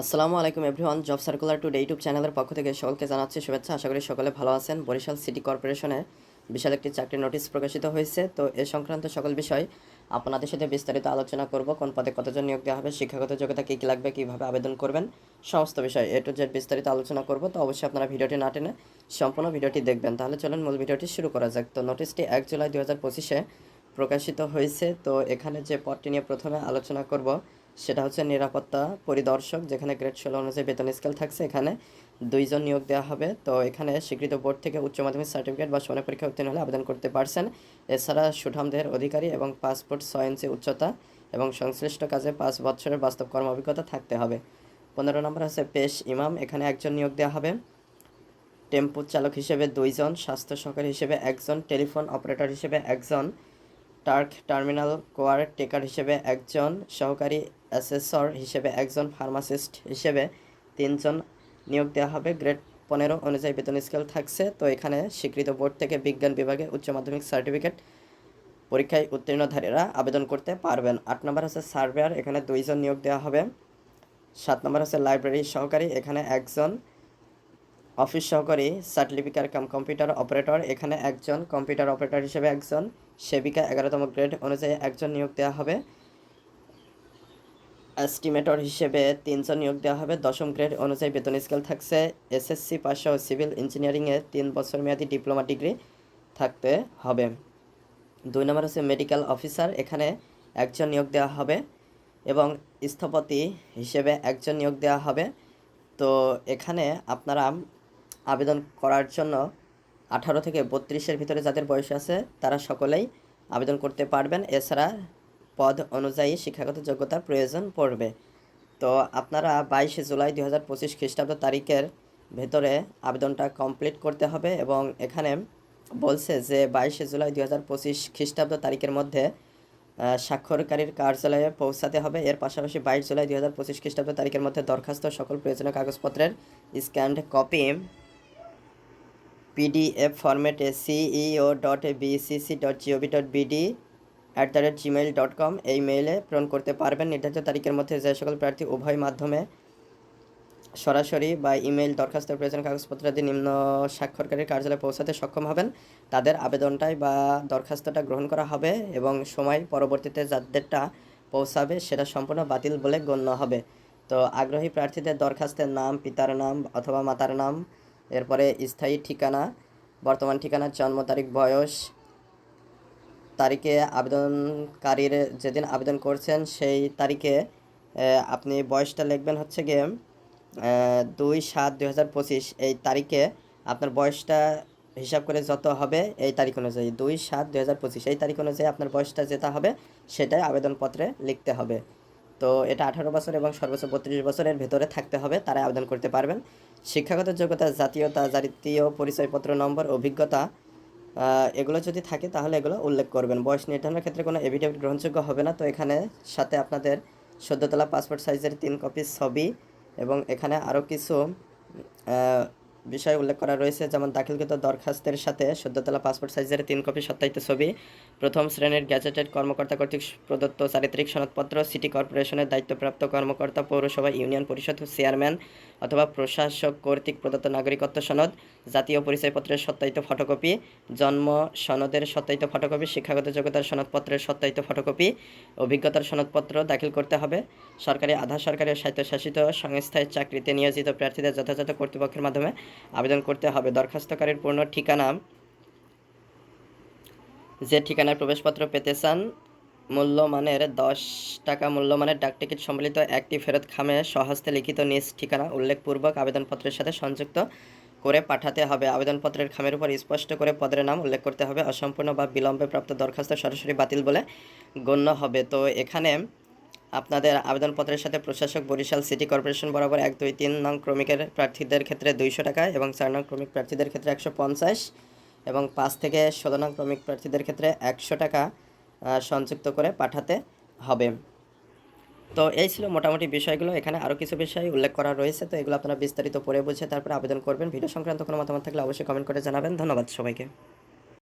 আসসালামু আলাইকুম everyone, job circular today YouTube চ্যানেলের পক্ষ থেকে সকলকে জানাচ্ছি শুভেচ্ছা। আশা করি সকলে ভালো আছেন। বরিশাল সিটি কর্পোরেশনে বিশাল একটি চাকরির নোটিশ প্রকাশিত হয়েছে। তো এ সংক্রান্ত সকল বিষয় আপনাদের সাথে বিস্তারিত আলোচনা করব। কোন পদে কতজন নিয়োগ দেওয়া হবে, শিক্ষাগত যোগ্যতা কী কী লাগবে, কীভাবে আবেদন করবেন, সমস্ত বিষয় এ টু জেড বিস্তারিত আলোচনা করব। তো অবশ্যই আপনারা ভিডিওটি না টেনে সম্পূর্ণ ভিডিওটি দেখবেন। তাহলে চলুন মূল ভিডিওটি শুরু করা যাক। তো নোটিশটি এক জুলাই দু হাজার পঁচিশে প্রকাশিত হয়েছে। তো এখানে যে পদটি নিয়ে প্রথমে আলোচনা করব, সেটা হচ্ছে নিরাপত্তা পরিদর্শক, যেখানে গ্রেড ষোলো অনুযায়ী বেতন স্কেল থাকছে। এখানে দুইজন নিয়োগ দেওয়া হবে। তো এখানে স্বীকৃত বোর্ড থেকে উচ্চ মাধ্যমিক সার্টিফিকেট বা সমান পরীক্ষা উত্তীর্ণ হলে আবেদন করতে পারছেন। এছাড়া সুঠামদের অধিকারী এবং পাসপোর্ট ছয় ইঞ্চি উচ্চতা এবং সংশ্লিষ্ট কাজে পাঁচ বছরের বাস্তব কর্ম অভিজ্ঞতা থাকতে হবে। পনেরো নম্বর হচ্ছে পেশ ইমাম। এখানে একজন নিয়োগ দেওয়া হবে। টেম্পো চালক হিসেবে দুইজন, স্বাস্থ্য সহকারী হিসেবে একজন, টেলিফোন অপারেটর হিসেবে একজন। টার্ক টার্মিনাল কোয়ার টেকার হিসেবে একজন, সহকারী অ্যাসেসর হিসেবে একজন, ফার্মাসিস্ট হিসেবে তিনজন নিয়োগ দেওয়া হবে। গ্রেড পনেরো অনুযায়ী বেতন স্কেল থাকছে। তো এখানে স্বীকৃত বোর্ড থেকে বিজ্ঞান বিভাগে উচ্চ মাধ্যমিক সার্টিফিকেট পরীক্ষায় উত্তীর্ণধারীরা আবেদন করতে পারবেন। আট নম্বর হচ্ছে সার্ভেয়ার, এখানে দুইজন নিয়োগ দেওয়া হবে। সাত নম্বর হচ্ছে লাইব্রেরি সহকারী, এখানে একজন অফিস সহকারী সার্টিফিকার কাম কম্পিউটার অপারেটর। এখানে একজন কম্পিউটার অপারেটর হিসেবে একজন সেবিকা এগারোতম গ্রেড অনুযায়ী একজন নিয়োগ দেওয়া হবে। এস্টিমেটর হিসেবে তিনজন নিয়োগ দেওয়া হবে। দশম গ্রেড অনুযায়ী বেতন স্কেল থাকছে। এসএসসি পাস সহ সিভিল ইঞ্জিনিয়ারিংয়ে তিন বছর মেয়াদি ডিপ্লোমা ডিগ্রি থাকতে হবে। দুই নম্বর হচ্ছে মেডিকেল অফিসার। এখানে একজন নিয়োগ দেওয়া হবে এবং স্থপতি হিসেবে একজন নিয়োগ দেওয়া হবে। তো এখানে আপনারা আবেদন করার জন্য আঠারো থেকে বত্রিশের ভিতরে যাদের বয়স আছে, তারা সকলেই আবেদন করতে পারবেন। এছাড়া পদ অনুযায়ী শিক্ষাগত যোগ্যতার প্রয়োজন পড়বে। তো আপনারা বাইশে জুলাই দু হাজার পঁচিশ খ্রিস্টাব্দ তারিখের ভেতরে আবেদনটা কমপ্লিট করতে হবে এবং এখানে বলছে যে বাইশে জুলাই দু হাজার পঁচিশ খ্রিস্টাব্দ তারিখের মধ্যে স্বাক্ষরকারীর কার্যালয়ে পৌঁছাতে হবে। এর পাশাপাশি বাইশ জুলাই দু হাজার পঁচিশ খ্রিস্টাব্দ তারিখের মধ্যে দরখাস্ত সকল প্রয়োজনীয় কাগজপত্রের স্ক্যান্ড কপি পিডিএফ ফরম্যাটে CEO dot BCC dot GOV dot BD at the rate Gmail dot com এই মেইলে প্রেরণ করতে পারবেন। নির্ধারিত তারিখের মধ্যে যে সকল প্রার্থী উভয় মাধ্যমে সরাসরি বা ইমেল দরখাস্তের প্রয়োজন কাগজপত্রাদি নিম্ন স্বাক্ষরকারীর কার্যালয়ে পৌঁছাতে সক্ষম হবেন। তাদের আবেদনটাই বা দরখাস্তটা গ্রহণ করা হবে এবং সময় পরবর্তীতে যাদেরটা পৌঁছাবে সেটা সম্পূর্ণ বাতিল বলে গণ্য হবে। তো আগ্রহী প্রার্থীদের দরখাস্তের নাম, পিতার নাম অথবা মাতার নাম এরপরে স্থায়ী ঠিকানা, বর্তমান ঠিকানা জন্ম তারিখ, বয়স, তারিখে আবেদনকারীর যেদিন আবেদন করছেন সেই তারিখে আপনি বয়সটা লিখবেন হচ্ছে গিয়ে দুই সাত দুই হাজার পঁচিশ। এই তারিখে আপনার বয়সটা হিসাব করে যত হবে এই তারিখ অনুযায়ী, দুই সাত দুই হাজার পঁচিশ। এই তারিখ অনুযায়ী আপনার বয়সটা যেটা হবে সেটাই আবেদনপত্রে লিখতে হবে। তো এটা আঠারো বছর এবং সর্বোচ্চ বত্রিশ বছরের ভেতরে থাকতে হবে, তারা আবেদন করতে পারবেন। শিক্ষাগত যোগ্যতা, জাতীয়তা জাতীয় পরিচয়পত্র নম্বর, অভিজ্ঞতা এগুলো যদি থাকে তাহলে এগুলো উল্লেখ করবেন। বয়স নির্ধারণের ক্ষেত্রে কোনো এভিডেভিট গ্রহণযোগ্য হবে না, তো এখানে সাথে আপনাদের সদ্যতলা পাসপোর্ট সাইজের তিন কপি ছবি এবং এখানে আরও কিছু বিষয় উল্লেখ করা রয়েছে, যেমন দাখিলকৃত দরখাস্তের সাথে সদ্যতলা পাসপোর্ট সাইজের তিন কপি সত্যায়িত ছবি, প্রথম শ্রেণির গ্যাজেটেড কর্মকর্তা কর্তৃক প্রদত্ত চারিত্রিক সনদপত্র, সিটি কর্পোরেশনের দায়িত্বপ্রাপ্ত কর্মকর্তা পৌরসভা ইউনিয়ন পরিষদ চেয়ারম্যান অথবা প্রশাসক কর্তৃক প্রদত্ত নাগরিকত্ব সনদ, জাতীয় পরিচয়পত্রের সত্যায়িত ফটোকপি, জন্ম সনদের সত্যায়িত ফটোকপি, শিক্ষাগত যোগ্যতার সনদপত্রের সত্যায়িত ফটোকপি, অভিজ্ঞতার সনদপত্র দাখিল করতে হবে। সরকারি আধা সরকারি স্বায়ত্তশাসিত সংস্থায় চাকরিতে নিয়োজিত প্রার্থীদের যথাযথ কর্তৃপক্ষের মাধ্যমে আবেদন করতে হবে। দরখাস্তকারীর পূর্ণ ঠিকানা। যে ঠিকানায় প্রবেশপত্র পেতে চান, মূল্যমানের দশ টাকা মূল্যমানের ডাকটিকিট সম্বলিত একটি ফেরত খামে স্বহস্তে লিখিত নিজ ঠিকানা উল্লেখপূর্বক আবেদনপত্রের সাথে সংযুক্ত করে পাঠাতে হবে। আবেদনপত্রের খামের উপর স্পষ্ট করে পদের নাম উল্লেখ করতে হবে। অসম্পূর্ণ বা বিলম্বে প্রাপ্ত দরখাস্ত সরাসরি বাতিল বলে গণ্য হবে। তো এখানে আপনাদের আবেদনপত্রের সাথে প্রশাসক বরিশাল সিটি কর্পোরেশন বরাবর এক দুই তিন নং ক্রমিকের প্রার্থীদের ক্ষেত্রে দুইশো টাকা এবং চার নং ক্রমিক প্রার্থীদের ক্ষেত্রে একশো পঞ্চাশ এবং পাঁচ থেকে ষোলো নং ক্রমিক প্রার্থীদের ক্ষেত্রে একশো টাকা সংযুক্ত করে পাঠাতে হবে। তো এই ছিল মোটামুটি বিষয়গুলো। এখানে আরও কিছু বিষয় উল্লেখ করা রয়েছে, তো এগুলো আপনারা বিস্তারিত পড়ে বুঝে তারপরে আবেদন করবেন। ভিডিও সংক্রান্ত কোনো মতামত থাকলে অবশ্যই কমেন্ট করে জানাবেন। ধন্যবাদ সবাইকে।